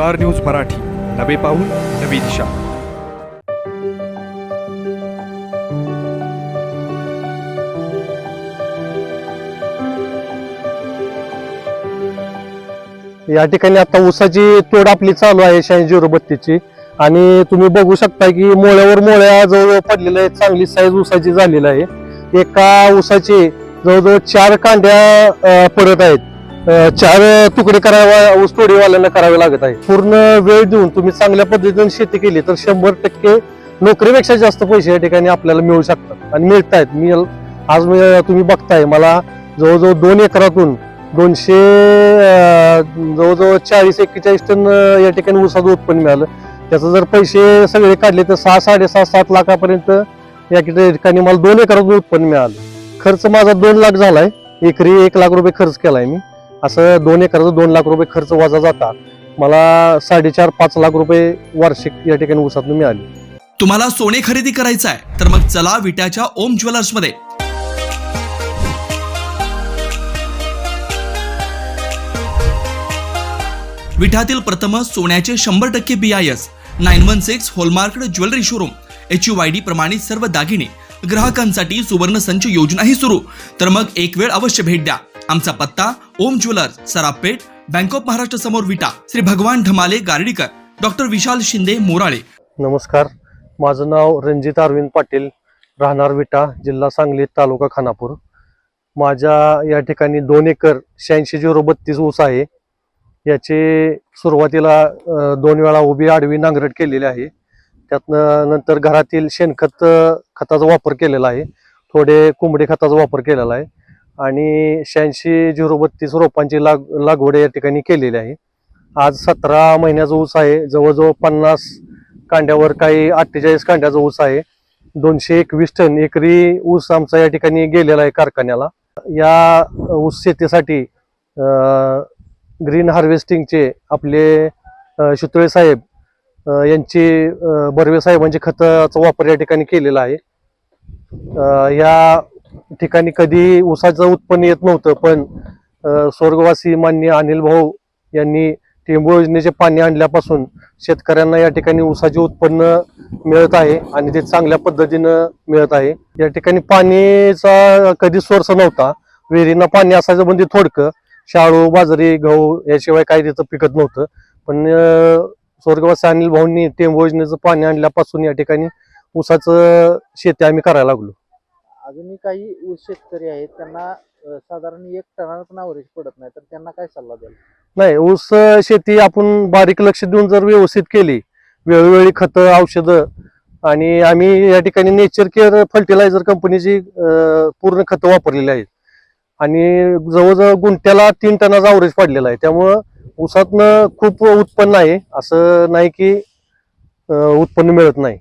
Star news Marathi. नवे पाऊल नवी दिशा. या ठिकाणी आता ऊसाची तोड आपली चालू आहे शहाऐंशी झिरो बत्तीसची आणि तुम्ही बघू शकता की मोळ्यावर मोळ्या जवळजवळ पडलेल्या आहेत चांगली साईज ऊसाची झालेली आहे. एका ऊसाची जवळजवळ चार कांड्या पडत आहेत. चार तुकडे करावा ऊस तोडीवाल्यांना करावे लागत आहे. पूर्ण वेळ देऊन तुम्ही चांगल्या पद्धतीने शेती केली तर शंभर टक्के नोकरीपेक्षा जास्त पैसे या ठिकाणी आपल्याला मिळू शकतात आणि मिळत आहेत मी आज तुम्ही बघताय मला जवळजवळ दोन एकरातून दोनशे जवळजवळ चाळीस एक्केचाळीस टन या ठिकाणी ऊसाचं उत्पन्न मिळालं. त्याचं जर पैसे सगळे काढले तर सहा साडेसहा सात लाखापर्यंत या ठिकाणी मला दोन एकरातून उत्पन्न मिळालं. खर्च माझा दोन लाख झालाय. एकरी एक लाख रुपये खर्च केलाय मी. असं दोन एकराचं दोन लाख रुपये खर्च वजा जाता मला साडेचार पाच लाख रुपये वार्षिक या ठिकाणी ऊसातून मिळाले. तुम्हाला सोने खरेदी करायचं आहे तर मग चला विट्याच्या ओम ज्वेलर्समध्ये. विठातील प्रथम सोन्याचे शंभर टक्के B I S nine one six hallmark jewellery showroom H U I D प्रमाणित सर्व दागिने ग्राहकांसाठी सुवर्ण संच योजनाही सुरू. तर मग एक वेळ अवश्य भेट द्या. आमचा पत्ता Om jewellers Sarapeth bank of Maharashtra समोर विटा. श्री भगवान ढमाले गार्डीकर. डॉक्टर विशाल शिंदे मोराळे. नमस्कार. माझं नाव रणजित अरविंद पाटील. राहणार विटा जिल्हा सांगली तालुका खानापूर. माझ्या या ठिकाणी दोन एकर शहाऐंशी झिरो बत्तीस ऊस आहे. याचे सुरुवातीला दोन वेळा उभी आडवी नांगरट केलेली आहे. त्यातनं नंतर घरातील शेणखत खताचा वापर केलेला आहे. थोडे कोंबडी खताचा वापर केलेला आहे. आणि शहाऐंशी झिरो बत्तीस रोपांची लाग लागवड या ठिकाणी केलेली आहे. आज सतरा महिन्याचा ऊस आहे. जवळजवळ पन्नास कांड्यावर काही अठ्ठेचाळीस कांड्याचा ऊस आहे. दोनशे एकवीस टन एकरी ऊस आमचा या ठिकाणी गेलेला आहे कारखान्याला. या ऊस शेतीसाठी ग्रीन हार्वेस्टिंगचे आपले अ, शितोळे साहेब यांची बर्वे साहेबांची खताचा वापर या ठिकाणी केलेला आहे. या ठिकाणी कधी ऊसाचं उत्पन्न येत नव्हतं पण स्वर्गवासी मान्य अनिल भाऊ यांनी टेंबू योजनेचे पाणी आणल्यापासून शेतकऱ्यांना या ठिकाणी ऊसाचे उत्पन्न मिळत आहे आणि ते चांगल्या पद्धतीनं मिळत आहे. या ठिकाणी पाणीचा कधी सोर्स नव्हता. विहिरींना पाणी असायचं म्हणजे थोडकं. शाळू बाजरी गहू याशिवाय काही तिथं पिकत नव्हतं. पण स्वर्गवासी अनिल भाऊंनी टेंबू योजनेचं पाणी आणल्यापासून या ठिकाणी ऊसाचं शेती आम्ही करायला लागलो. अजूनही काही ऊस शेतकरी आहेत त्यांना अ, साधारण एक टनाला पण अवरेज पडत नाही. तर त्यांना काय सल्ला द्याल? नाही ऊस अं, शेती आपण बारीक लक्ष देऊन जर व्यवस्थित केली वेळोवेळी खतं औषधं आणि आम्ही या ठिकाणी नेचर केअर फर्टिलायझर कंपनीची अं, पूर्ण खतं वापरलेली आहेत. आणि जवळजवळ गुंठ्याला तीन टनाचा अवरेज पडलेला आहे. त्यामुळं ऊसातनं खूप उत्पन्न आहे. असं नाही की अं, उत्पन्न मिळत नाही.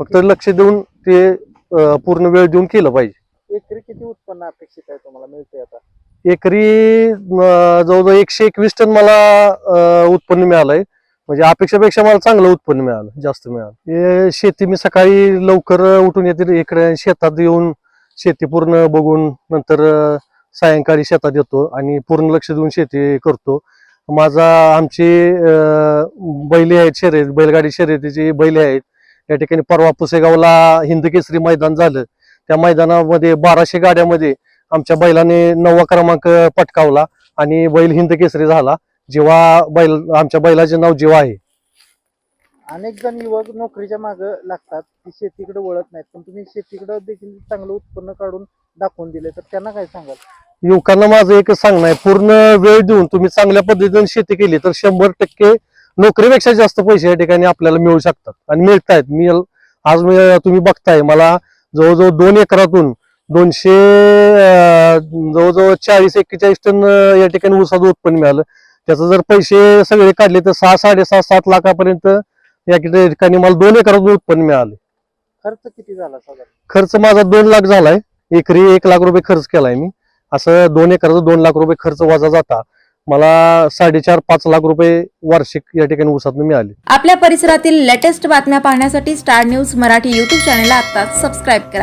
फक्त लक्ष देऊन ते अं, पूर्ण वेळ देऊन केलं पाहिजे. एकरी किती उत्पन्न अपेक्षित आहे तुम्हाला? मिळते आता? एकरी अं, जवळजवळ एकशे एकवीस टन मला अं, उत्पन्न मिळालंय. म्हणजे अपेक्षापेक्षा मला चांगलं उत्पन्न मिळालं जास्त मिळालं. हे शेती मी सकाळी लवकर उठून येते इकडे शेतात येऊन शेती पूर्ण बघून नंतर अं, सायंकाळी शेतात येतो आणि पूर्ण लक्ष देऊन शेती करतो. माझा आमची अं, बैले आहेत शर्यत बैलगाडी शर्यतीची बैले आहेत. या ठिकाणी परवा पुसेगावला हिंद केसरी मैदान झालं. त्या मैदानामध्ये बाराशे गाड्यामध्ये आमच्या बैलाने नववा क्रमांक पटकावला आणि बैल हिंद केसरी झाला. जेव्हा बैल आमच्या बैलाचे नाव जेव्हा आहे. अनेक जण युवक नोकरीच्या मागे लागतात. ती शेतीकडे वळत नाहीत. पण तुम्ही शेतीकडे देखील चांगलं उत्पन्न काढून दाखवून दिले. तर त्यांना काय सांगाल? युवकांना माझं एकच सांगणं आहे. पूर्ण वेळ देऊन तुम्ही चांगल्या पद्धतीने शेती केली तर शंभर टक्के नोकरीपेक्षा जास्त पैसे या ठिकाणी आपल्याला मिळू शकतात आणि मिळत आहेत मी आज तुम्ही बघताय मला जवळजवळ दोन एकरातून दोनशे जवळजवळ चाळीस एक्केचाळीस टन या ठिकाणी ऊसाचं उत्पन्न मिळालं. त्याचं जर पैसे सगळे काढले तर सहा साडेसहा सात लाखापर्यंत या ठिकाणी मला दोन एकरातून उत्पन्न मिळालं. खर्च किती झाला खर्च माझा दोन लाख झालाय. एकरी एक लाख रुपये खर्च केलाय मी. असं दोन एकराचा दोन लाख रुपये खर्च वजा जाता. मला साडेचार पाच लाख रुपये वार्षिक या ठिकाणी ऊसातून मिळाले. आपल्या परिसरातील लेटेस्ट बातम्या पाहण्यासाठी Star News Marathi YouTube channel आता सबस्क्राईब करा.